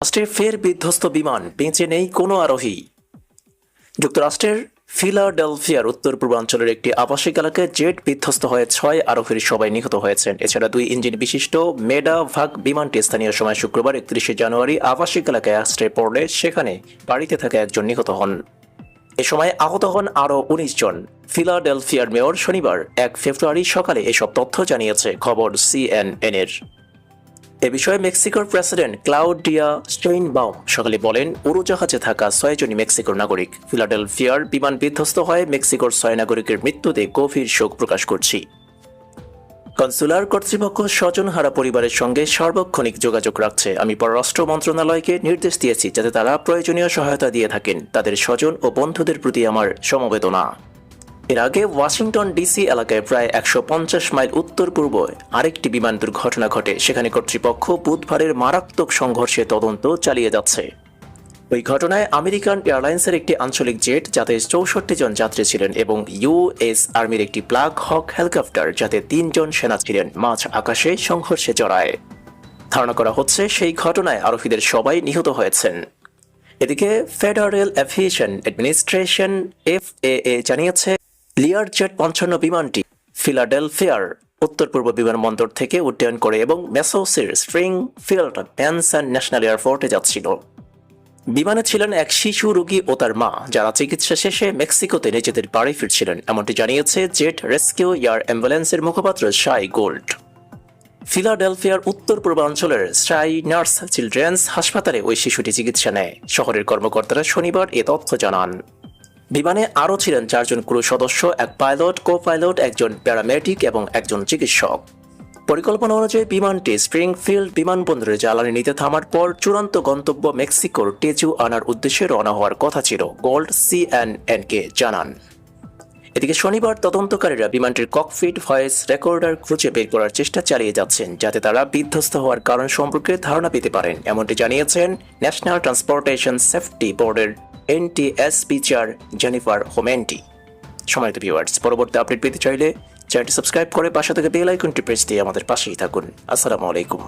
রাষ্ট্রের ফের বিধ্বস্ত বিমান বেঁচে নেই কোনো আরোহী। যুক্তরাষ্ট্রের ফিলাডেলফিয়ার উত্তর পূর্বাঞ্চলের একটি আবাসিক এলাকায় জেট বিধ্বস্ত হয়ে ছয় আরোহীর সবাই নিহত হয়েছেন। এছাড়া দুই ইঞ্জিন বিশিষ্ট মেডা ভাগ বিমানটি স্থানীয় সময় শুক্রবার একত্রিশে জানুয়ারি আবাসিক এলাকায় আশ্রয় পড়লে সেখানে বাড়িতে থাকা একজন নিহত হন। এ সময় আহত হন আরও উনিশ জন। ফিলাডেলফিয়ার মেয়র শনিবার এক ফেব্রুয়ারি সকালে এসব তথ্য জানিয়েছে খবর সিএনএন এর এ বিষয়ে মেক্সিকোর প্রেসিডেন্ট ক্লাউডিয়া স্টেইনবাউম সকালে বলেন, উড়োজাহাজে থাকা ছয়জনই মেক্সিকোর নাগরিক। ফিলাডেলফিয়ার বিমান বিধ্বস্ত হয় মেক্সিকোর ছয় নাগরিকের মৃত্যুতে গভীর শোক প্রকাশ করছি। কনসুলার কর্তৃপক্ষ স্বজনহারা পরিবারের সঙ্গে সার্বক্ষণিক যোগাযোগ রাখছে। আমি পররাষ্ট্র মন্ত্রণালয়কে নির্দেশ দিয়েছি যাতে তারা প্রয়োজনীয় সহায়তা দিয়ে থাকেন। তাদের স্বজন ও বন্ধুদের প্রতি আমার সমবেদনা। এর আগে ওয়াশিংটন ডিসি এলাকায় প্রায় একশো পঞ্চাশ মাইল উত্তর পূর্ব আরেকটি বিমান দুর্ঘটনা ঘটে, সেখানে কর্তৃপক্ষ বুধবারের মারাত্মক সংঘর্ষে তদন্ত চালিয়ে যাচ্ছে। ওই ঘটনায় আমেরিকান এয়ারলাইন্সের একটি আঞ্চলিক জেট, যাতে চৌষট্টি জন যাত্রী ছিলেন, এবং ইউএস আর্মির একটি ব্ল্যাক হক হেলিকপ্টার, যাতে তিনজন সেনা ছিলেন, মাঝ আকাশে সংঘর্ষে জড়ায়। ধারণা করা হচ্ছে সেই ঘটনায় আরোহীদের সবাই নিহত হয়েছেন। এদিকে ফেডারেল অ্যাভিয়েশন অ্যাডমিনিস্ট্রেশন এফএএ জানিয়েছে লিয়ার জেট পঞ্চান্ন বিমানটি ফিলাডেলফিয়ার উত্তর পূর্ব বিমানবন্দর থেকে উড্ডয়ন করে এবং মেসোসির স্প্রিং ফিল্ড প্যানসান ন্যাশনাল এয়ারপোর্টে যাচ্ছিল। বিমানে ছিলেন এক শিশু রোগী ও তার মা, যারা চিকিৎসা শেষে মেক্সিকোতে নিজেদের বাড়ি ফিরছিলেন। এমনটি জানিয়েছে জেট রেস্কিউ এয়ার অ্যাম্বুলেন্সের মুখপাত্র শাই গোল্ড ফিলাডেলফিয়ার উত্তর পূর্বাঞ্চলের স্টাই নার্স চিলড্রেন্স হাসপাতালে ওই শিশুটি চিকিৎসা নেয়। শহরের কর্মকর্তারা শনিবার এ তথ্য জানান। বিমানে আরও ছিলেন চারজন ক্রু সদস্য, এক পাইলট কো পাইলট একজন প্যারামেডিক এবং একজন চিকিৎসক। পরিকল্পনা অনুযায়ী বিমানটি স্প্রিংফিল্ড বিমানবন্দরে জ্বালানি নিতে থামার পর চূড়ান্ত গন্তব্য মেক্সিকোর টেজু আনার উদ্দেশ্যে রওনা হওয়ার কথা ছিল, গোল্ড সিএনএনকে জানান। এদিকে শনিবার তদন্তকারীরা বিমানটির ককফিট ভয়েস রেকর্ডার খুঁজে বের করার চেষ্টা চালিয়ে যাচ্ছেন, যাতে তারা বিধ্বস্ত হওয়ার কারণ সম্পর্কে ধারণা পেতে পারেন, এমনটি জানিয়েছেন ন্যাশনাল ট্রান্সপোর্টেশন সেফটি বোর্ডের এনটিএসপি চেয়ার জেনিফার হোমেন্টি সময়ত ভিউয়ার্স পরবর্তী আপডেট পেতে চাইলে চ্যানেলটি সাবস্ক্রাইব করে পাশে থেকে বেল আইকনটি প্রেস দিয়ে আমাদের পাশেই থাকুন। আসসালামু আলাইকুম।